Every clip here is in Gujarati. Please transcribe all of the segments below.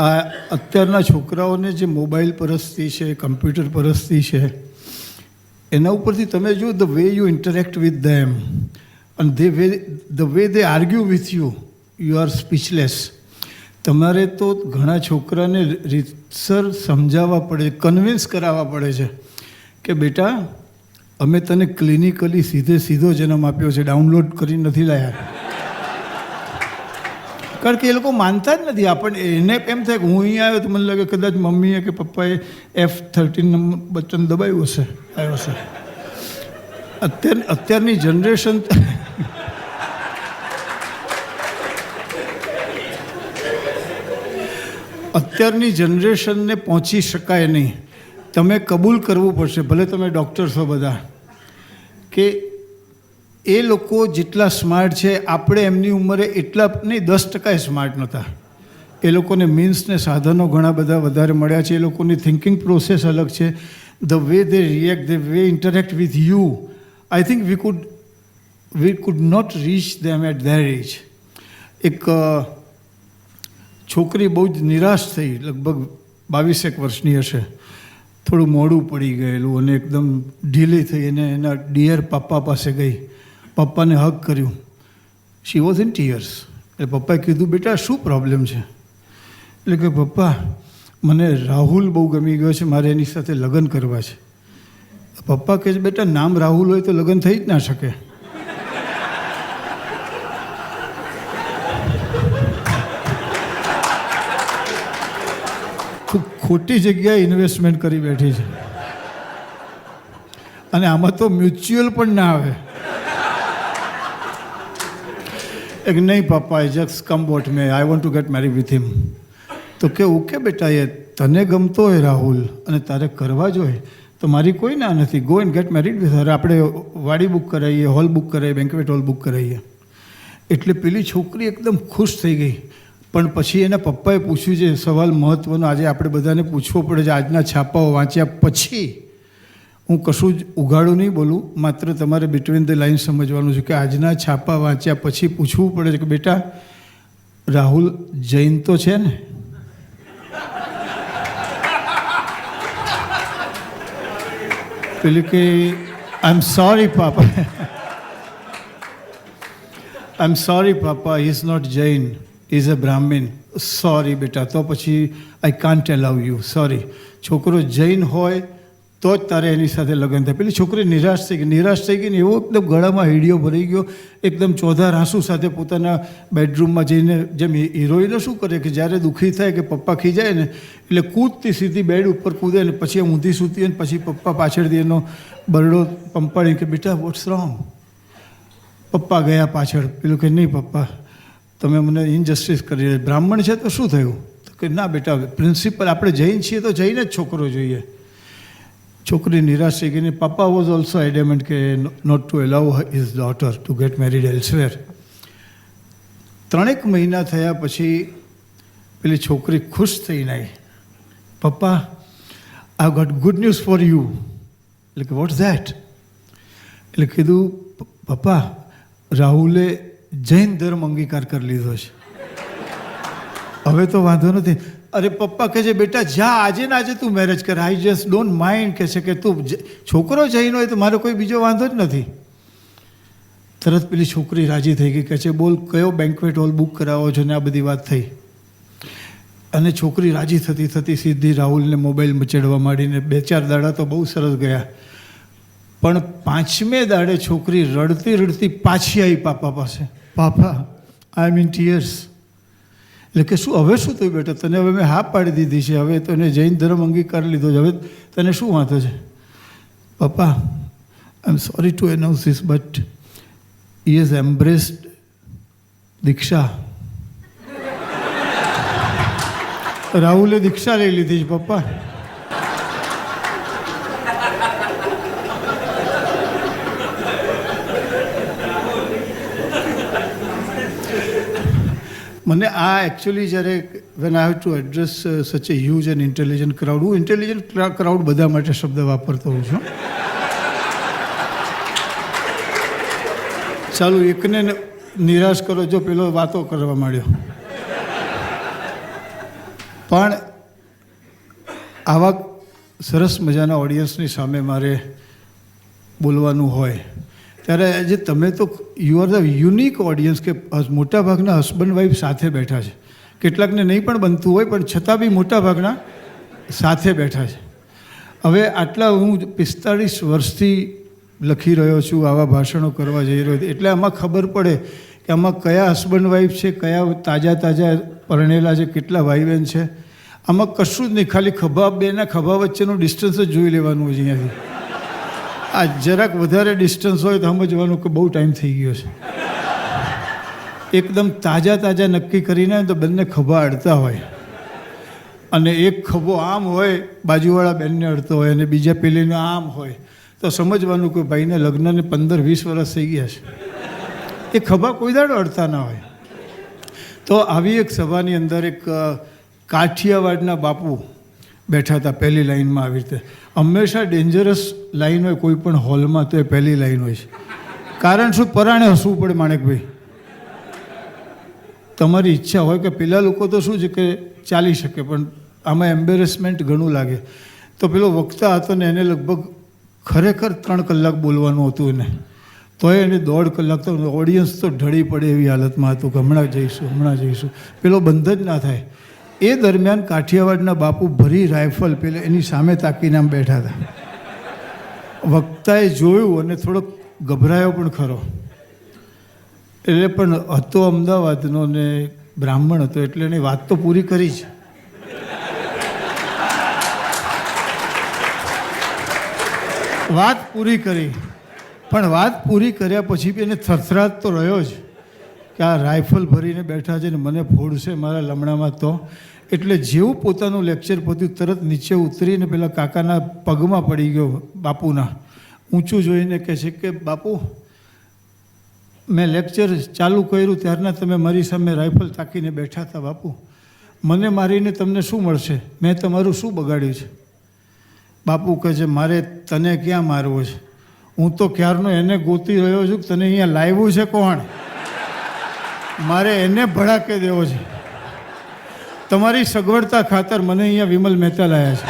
આ અત્યારના છોકરાઓને જે મોબાઈલ પરસ્તી છે, કમ્પ્યુટર પરસ્તી છે, એના ઉપરથી તમે જો the way you interact with them અને they way the way they argue with you you are speechless તમારે તો ઘણા છોકરાને રીતસર સમજાવવા પડે કન્વિન્સ કરાવવા પડે છે કે બેટા, અમે તને ક્લિનિકલી સીધે સીધો જન્મ આપ્યો છે ડાઉનલોડ કરી નથી લાયા. કારણ કે એ લોકો માનતા જ નથી. આપણને એને એમ થાય કે હું અહીંયા આવ્યો તો મને લાગે કદાચ મમ્મીએ કે પપ્પાએ એફ થર્ટીન નંબર બચ્ચન દબાવ્યું હશે. આવ્યો હશે. અત્યાર, અત્યારની જનરેશન અત્યારની જનરેશનને પહોંચી શકાય નહીં. તમે કબૂલ કરવું પડશે, ભલે તમે ડૉક્ટર છો બધા, કે એ લોકો જેટલા સ્માર્ટ છે, આપણે એમની ઉંમરે એટલા નહીં, દસ ટકા સ્માર્ટ નહોતા. એ લોકોને મીન્સ ને સાધનો ઘણા બધા વધારે મળ્યા છે, એ લોકોની થિંકિંગ પ્રોસેસ અલગ છે. The way they react the way interact with you I think we could we could not reach them at their age એક છોકરી બહુ જ નિરાશ થઈ, લગભગ બાવીસેક વર્ષની હશે. થોડું મોડું પડી ગયેલું અને એકદમ ઢીલી થઈ અને એના ડિયર પપ્પા પાસે ગઈ. પપ્પાને હક કર્યું. શી વોઝ ઇન ટીયર્સ એટલે પપ્પાએ કીધું, બેટા, શું પ્રોબ્લેમ છે? એટલે કે, પપ્પા, મને રાહુલ બહુ ગમી ગયો છે, મારે એની સાથે લગ્ન કરવા છે. પપ્પા કહે છે, બેટા, નામ રાહુલ હોય તો લગ્ન થઈ જ ના શકે. ખૂબ ખોટી જગ્યાએ ઇન્વેસ્ટમેન્ટ કરી બેઠી છે. અને આમાં તો મ્યુચ્યુઅલ પણ ના આવે એક નહીં પપ્પા I just come what may I want to get marry with him તો કે, ઓકે બેટા એ તને ગમતો હોય રાહુલ અને તારે કરવા જોઈએ તો મારી કોઈ ના નથી. Go and get married with her આપણે વાડી બુક કરાવીએ હોલ બુક કરાવીએ બેન્કવેટ હોલ બુક કરાવીએ એટલે પેલી છોકરી એકદમ ખુશ થઈ ગઈ. પણ પછી એના પપ્પાએ પૂછ્યું છે, સવાલ મહત્ત્વનો આજે આપણે બધાને પૂછવો પડે છે, આજના છાપાઓ વાંચ્યા પછી હું કશું જ ઉઘાડું નહીં બોલું, માત્ર તમારે બિટવીન ધ લાઇન સમજવાનું છે કે આજના છાપા વાંચ્યા પછી પૂછવું પડે છે કે બેટા, રાહુલ જૈન તો છે ને? પેલું કે I am sorry papa I am sorry papa is not Jain is a Brahmin sorry બેટા તો પછી I can't allow you sorry છોકરો જૈન હોય તો જ તારે એની સાથે લગ્ન થાય. પેલી છોકરી નિરાશ થઈ ગઈ. નિરાશ થઈ ગઈ ને એવો એકદમ ગળામાં હીડિયો ભરાઈ ગયો. એકદમ ચોધાર આંસુ સાથે પોતાના બેડરૂમમાં જઈને જેમ હિરોઈનો શું કરે કે જ્યારે દુઃખી થાય કે પપ્પા ખીજાય ને, એટલે કૂદતી સીધી બેડ ઉપર કૂદે ને પછી એમ ઊંધી સૂતી અને પછી પપ્પા પાછળથી એનો બરડો પંપાડી કે, બેટા વોટ્સ રોંગ પપ્પા ગયા પાછળ. પેલું કે, નહીં પપ્પા, તમે મને ઇનજસ્ટિસ કરી બ્રાહ્મણ છે તો શું થયું? તો કે, ના બેટા પ્રિન્સિપલ આપણે જૈન છીએ તો જઈને જ છોકરો જોઈએ. છોકરી નિરાશ થઈ ગઈ ને પપ્પા વોઝ ઓલ્સો એડેમેન્ટ કે not to allow is daughter to get married elsewhere ત્રણેક મહિના થયા પછી પેલી છોકરી ખુશ થઈને આવી પપ્પા I got good news for you એટલે કે વોટ્સ ધેટ એટલે કીધું પપ્પા રાહુલે જૈન ધર્મ અંગીકાર કરી લીધો છે. હવે તો વાંધો નથી. અરે પપ્પા કહે છે બેટા જા આજે ને આજે તું મેરેજ કર. આઈ જસ્ટ ડોન્ટ માઇન્ડ કહે છે કે તું છોકરો જઈને હોય તો મારો કોઈ બીજો વાંધો જ નથી. તરત પેલી છોકરી રાજી થઈ ગઈ કહે છે બોલ કયો બેન્કવેટ હોલ બુક કરાવો છો? ને આ બધી વાત થઈ. અને છોકરી રાજી થતી થતી સીધી રાહુલને મોબાઈલ મચેડવા માંડીને બે ચાર દાડા તો બહુ સરસ ગયા. પણ પાંચમે દાડે છોકરી રડતી રડતી પાછી આવી પાપા પાસે. પાપા? આઈ મીન ટીયર્સ એટલે કે શું, હવે શું થયું બેટા? તને હવે મેં હા પાડી દીધી છે. હવે તને જૈન ધર્મ અંગીકાર લીધો છે. હવે તને શું વાંધો છે? પપ્પા I am sorry to announce but he has embraced diksha. રાહુલે દીક્ષા લઈ લીધી છે, પપ્પા. મને આ એકચ્યુઅલી જ્યારે when I have to address such a huge and intelligent crowd હું ઇન્ટેલિજન્ટ ક્રાઉડ બધા માટે શબ્દ વાપરતો હોઉં છું. ચાલો, એકને નિરાશ કરો, જો પેલો વાતો કરવા માંડ્યો. પણ આવા સરસ મજાના ઓડિયન્સની સામે મારે બોલવાનું હોય. ત્યારે આજે તમે તો you are the unique audience કે મોટાભાગના હસબન્ડ વાઈફ સાથે બેઠા છે. કેટલાકને નહીં પણ બનતું હોય, પણ છતાં બી મોટાભાગના સાથે બેઠા છે. હવે આટલા હું પિસ્તાળીસ વર્ષથી લખી રહ્યો છું, આવા ભાષણો કરવા જઈ રહ્યો એટલે આમાં ખબર પડે કે આમાં કયા હસબન્ડ વાઈફ છે, કયા તાજા તાજા પરણેલા છે, કેટલા ભાઈ બહેન છે. આમાં કશું જ નહીં, ખાલી ખભા, બેના ખભા વચ્ચેનું ડિસ્ટન્સ જ જોઈ લેવાનું છે અહીંયાથી. આ જરાક વધારે ડિસ્ટન્સ હોય તો સમજવાનું કે બહુ ટાઈમ થઈ ગયો છે. એકદમ તાજા તાજા નક્કી કરીને તો બંને ખભા અડતા હોય. અને એક ખભો આમ હોય, બાજુવાળા બેનને અડતો હોય અને બીજા પેલીને આમ હોય. તો સમજવાનું કે ભાઈને લગ્નને પંદર વીસ વર્ષ થઈ ગયા છે. એ ખભા કોઈ દાડો અડતા ના હોય. તો આવી એક સભાની અંદર એક કાઠિયાવાડના બાપુ બેઠા હતા પહેલી લાઇનમાં આવી રીતે. હંમેશા ડેન્જરસ લાઇન હોય, કોઈ પણ હોલમાં તો એ પહેલી લાઈન હોય છે. કારણ શું? પરાણે હસવું પડે માણેકભાઈ. તમારી ઈચ્છા હોય કે પેલા લોકો તો શું છે કે ચાલી શકે, પણ આમાં એમ્બેરેસમેન્ટ ઘણું લાગે. તો પેલો વક્તા હતો ને, એને લગભગ ખરેખર ત્રણ કલાક બોલવાનું હતું એને. તોય એને દોઢ કલાક તો ઓડિયન્સ તો ઢળી પડે એવી હાલતમાં હતું કે હમણાં જઈશું હમણાં જઈશું. પેલો બંધ જ ના થાય. એ દરમિયાન કાઠિયાવાડના બાપુ ભરી રાઇફલ પેલે એની સામે તાકીને આમ બેઠા હતા. વક્તાએ જોયું અને થોડોક ગભરાયો પણ ખરો. એટલે પણ હતો અમદાવાદનો ને બ્રાહ્મણ હતો એટલે એની વાત તો પૂરી કરી જ. વાત પૂરી કરી. પણ વાત પૂરી કર્યા પછી બી એને થરથરાટ તો રહ્યો જ. કે આ રાઇફલ ભરીને બેઠા છે ને મને ફોડશે મારા લમણામાં તો. એટલે જેવું પોતાનું લેક્ચર પત્યું તરત નીચે ઉતરીને પેલા કાકાના પગમાં પડી ગયો બાપુના. ઊંચું જોઈને કહે છે કે, બાપુ, મેં લેક્ચર ચાલુ કર્યું ત્યારના તમે મારી સામે રાઇફલ તાકીને બેઠા હતા બાપુ. મને મારીને તમને શું મળશે? મેં તમારું શું બગાડ્યું છે? બાપુ કહે છે, મારે તને ક્યાં મારવો છે? હું તો ક્યારનો એને ગોતી રહ્યો છું તને અહીંયા લાવ્યું છે કોણ? મારે એને ભડાકે દેવો છે. તમારી સગવડતા ખાતર મને અહીંયા વિમલ મહેતા લાયા છે.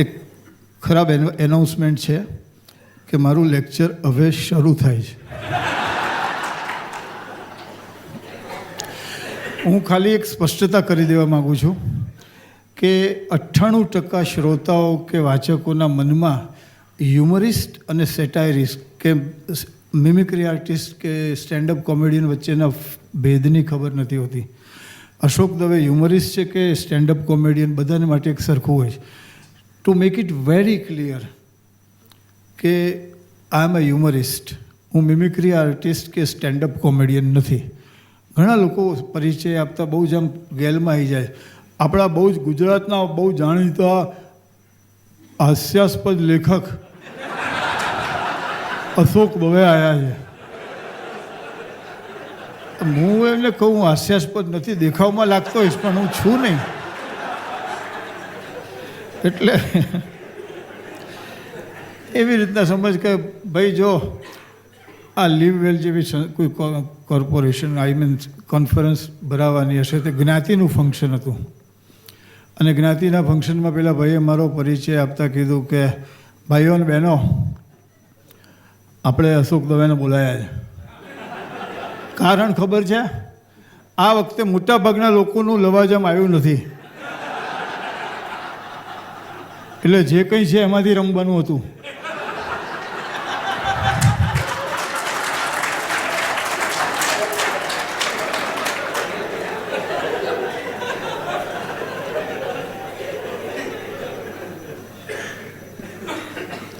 એક ખરાબ એનાઉન્સમેન્ટ છે કે મારું લેક્ચર હવે શરૂ થાય છે. હું ખાલી એક સ્પષ્ટતા કરી દેવા માગું છું. કે અઠ્ઠાણું ટકા શ્રોતાઓ કે વાચકોના મનમાં હ્યુમરિસ્ટ અને સેટાયરિસ્ટ કે મિમિક્રી આર્ટિસ્ટ કે સ્ટેન્ડઅપ કોમેડિયન વચ્ચેના ભેદની ખબર નથી હોતી. અશોક દવે હ્યુમરિસ્ટ છે કે સ્ટેન્ડઅપ કોમેડિયન બધાને માટે એક સરખું હોય છે. To make it very clear કે આઈ એમ અ હ્યુમરિસ્ટ હું મિમિક્રી આર્ટિસ્ટ કે સ્ટેન્ડઅપ કોમેડિયન નથી. ઘણા લોકો પરિચય આપતા બહુ જ આમ ગેલમાં આવી જાય. આપણા બહુ જ ગુજરાતના બહુ જાણીતા હાસ્યાસ્પદ લેખક અશોક દવે આવ્યા છે. હું એમને કહું હાસ્યાસ્પદ નથી, દેખાવમાં લાગતો હોઈશ, પણ હું છું નહીં. એટલે એવી રીતના સમજ કે ભાઈ જો આ લીવ વેલ જેવી કોઈ કોર્પોરેશન આઈ મીન કોન્ફરન્સ ભરાવાની હશે, તે જ્ઞાતિનું ફંક્શન હતું. અને જ્ઞાતિના ફંક્શનમાં પેલા ભાઈએ મારો પરિચય આપતા કીધું કે, ભાઈઓ અને બહેનો, આપણે અશોક દવેને બોલાયા છે. કારણ ખબર છે? આ વખતે મોટાભાગના લોકોનું લવાજમ આવ્યું નથી. એટલે જે કંઈ છે એમાંથી રમવાનું હતું.